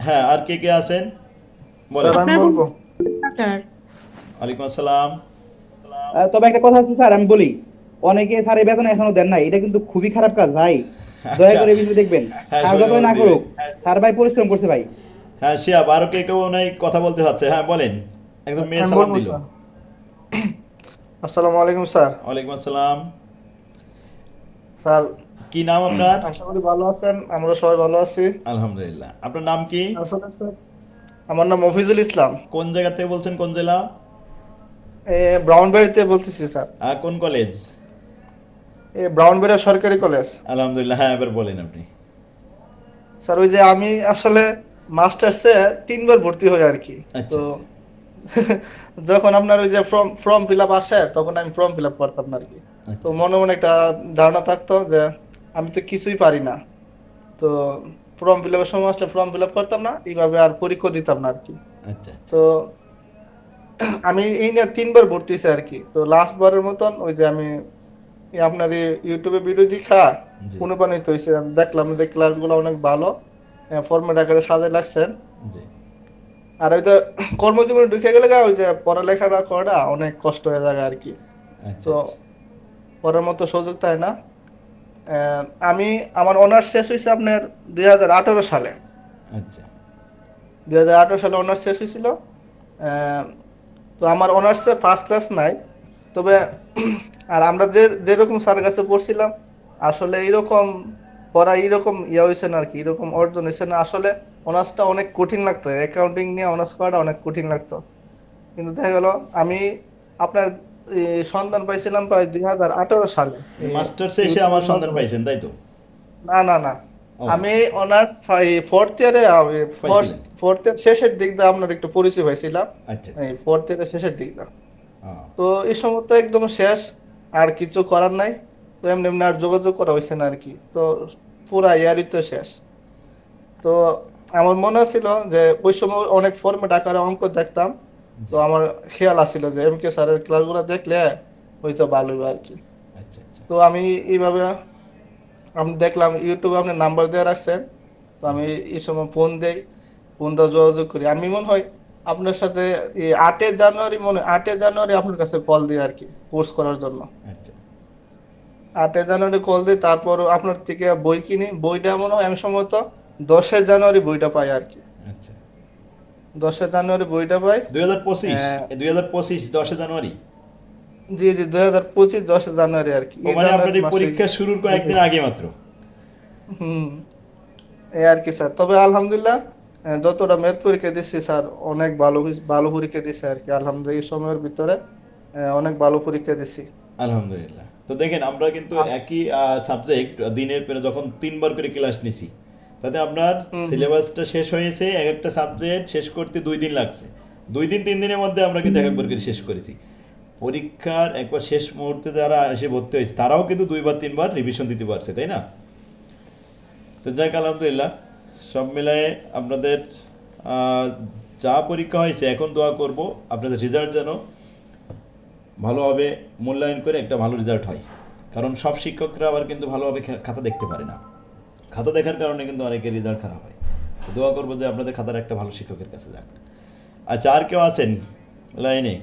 হ্যাঁ আর কে কে আছেন? স্যার বলেন আমি বলব। স্যার। ওয়ালাইকুম আসসালাম। তবে একটা কথা আছে স্যার আমি বলি অনেকে স্যার এই বেতন এখনও দেন নাই এটা কিন্তু খুবই খারাপ কাজ ভাই। দয়া আচ্ছা। করে এই দেখবেন। হ্যাঁ, না করুক স্যার ভাই পরিশ্রম করছে ভাই। হ্যাঁ শিয়াব আরও কে কেউ নাই কথা বলতে চাচ্ছে। হ্যাঁ বলেন। একজন মেয়ে সালাম দিল। আসসালামু আলাইকুম স্যার। ওয়ালাইকুম আসসালাম। স্যার কি নাম আপনার? আশা করি ভালো আছেন আমরা সবাই ভালো আছি। আলহামদুলিল্লাহ। আপনার নাম কি? আসলে আমার নাম মফিজুল ইসলাম। কোন জায়গা থেকে বলছেন কোন জেলা? ব্রাউনবাড়িতে বলতেছি স্যার। কোন কলেজ? ব্রাউনবাড়িয়া সরকারি কলেজ। আলহামদুলিল্লাহ হ্যাঁ এবার বলেন আপনি। স্যার ওই যে আমি আসলে মাস্টার্সে তিনবার ভর্তি হই আর কি। আচ্ছা, তো যখন আপনার ওই যে ফর্ম ফর্ম ফিল আপ আসে তখন আমি ফর্ম ফিল আপ করতাম আর কি। আচ্ছা। তো মনে মনে একটা ধারণা থাকতো যে আমি তো কিছুই পারি না। তো ফর্ম ফিল আপের সময় আসলে ফর্ম ফিল আপ করতাম না এইভাবে আর পরীক্ষা দিতাম না আর কি আচ্ছা। তো আমি এই নিয়ে তিনবার ভর্তি হয়েছি আর কি তো লাস্ট বারের মতন ওই যে আমি আপনার ইউটিউবে ভিডিও দেখা। অনুপ্রাণিত হয়েছে। আমি দেখলাম যে ক্লাসগুলো অনেক ভালো ফর্মেট আকারে সাজায় লাগছেন আর ওই তো কর্মজীবনে ঢুকে গেলে ওই যে পড়ালেখাটা করাটা অনেক কষ্ট হয়ে যায় আর কি আচ্ছা তো পড়ার মতো সুযোগ তাই না? আমি আমার অনার্স শেষ হয়েছে আপনার দুই হাজার আঠারো সালে। আচ্ছা। দুই হাজার আঠারো সালে অনার্স শেষ হয়েছিল তো আমার অনার্সে ফার্স্ট ক্লাস নাই। তবে আর আমরা যে যেরকম স্যারের কাছে পড়ছিলাম আসলে এইরকম পড়া এইরকম ইয়ে হয়েছে না আর কি এরকম অর্জন হয়েছে না। আসলে অনার্সটা অনেক কঠিন লাগতো। অ্যাকাউন্টিং নিয়ে অনার্স করাটা অনেক কঠিন লাগতো। কিন্তু দেখা গেল আমি আপনার সন্ধান পাইছিলাম প্রায় দুই হাজার আঠারো সালে। মাস্টার্সে এসে আমার সন্ধান পাইছেন তাই তো? না না না। আমি অনার্স ফোর্থ ইয়ারে। ফোর্থ ইয়ার শেষের দিক দিয়ে আপনার একটু পরিচয় পাইছিলাম আচ্ছা এই ফোর্থ ইয়ারের শেষের দিক দিয়ে। তো এই সময় তো একদম শেষ আর কিছু করার নাই। তো এমনি এমনি আর যোগাযোগ করা হয়েছে না আর কি। তো পুরা ইয়ারই তো শেষ। তো আমার মনে ছিল যে ওই সময় অনেক ফর্মেট আকারে অঙ্ক দেখতাম। তো আমার খেয়াল আসছিল যে এম কে স্যারের ক্লাসগুলো দেখলে হয়তো ভালো হবে আর কি। আচ্ছা আচ্ছা। তো আমি এইভাবে আমি দেখলাম ইউটিউবে আপনি নাম্বার দেওয়া রাখছেন তো আমি এই সময় ফোন দেই ফোন দেওয়া যোগাযোগ করি। আমি মনে হয় আপনার সাথে এই আটই জানুয়ারি মনে আটই জানুয়ারি আপনার কাছে কল দিই আর কি কোর্স করার জন্য। আচ্ছা। আটই জানুয়ারি কল দিই তারপর আপনার থেকে বই কিনি। বইটা মনে হয় আমি সম্ভবত দশই জানুয়ারি বইটা পাই আর কি। আচ্ছা। দশই জানুয়ারি বইটা পাই। দুই হাজার পঁচিশ হ্যাঁ। দুই হাজার পঁচিশ দশে জানুয়ারি? জি জি দুই হাজার পঁচিশ জানুয়ারি আর কি। মানে আপনার পরীক্ষা শুরুর কয়েকদিন আগে মাত্র? হুম। এই আর কি স্যার। তবে আলহামদুলিল্লাহ যতটা ম্যাথ পরীক্ষা দিচ্ছি স্যার অনেক ভালো ভালো পরীক্ষা দিচ্ছে আর কি। আলহামদুলিল্লাহ এই সময়ের ভিতরে অনেক ভালো পরীক্ষা দিচ্ছি আলহামদুলিল্লাহ। তো দেখেন আমরা কিন্তু একই সাবজেক্ট দিনের পরে যখন তিনবার করে ক্লাস নিছি তাতে আপনার সিলেবাসটা শেষ হয়েছে এক একটা সাবজেক্ট শেষ করতে দুই দিন লাগছে। দুই দিন তিন দিনের মধ্যে আমরা কিন্তু এক একবার করে শেষ করেছি। পরীক্ষার একবার শেষ মুহূর্তে যারা এসে ভর্তি হয়েছে তারাও কিন্তু দুইবার তিনবার রিভিশন দিতে পারছে তাই না? তো যাক আলহামদুলিল্লাহ। সব মিলায়ে আপনাদের আহ, যা পরীক্ষা হয়েছে এখন দোয়া করব আপনাদের রেজাল্ট যেন ভালোভাবে মূল্যায়ন করে একটা ভালো রেজাল্ট হয়। কারণ সব শিক্ষকরা আবার কিন্তু ভালোভাবে খাতা দেখতে পারে না। খাতা দেখার কারণে কিন্তু অনেকের রেজাল্ট খারাপ হয়। দোয়া করব যে আপনাদের খাতার একটা ভালো শিক্ষকের কাছে যাক। আচ্ছা আর কেউ আছেন? লাইনে?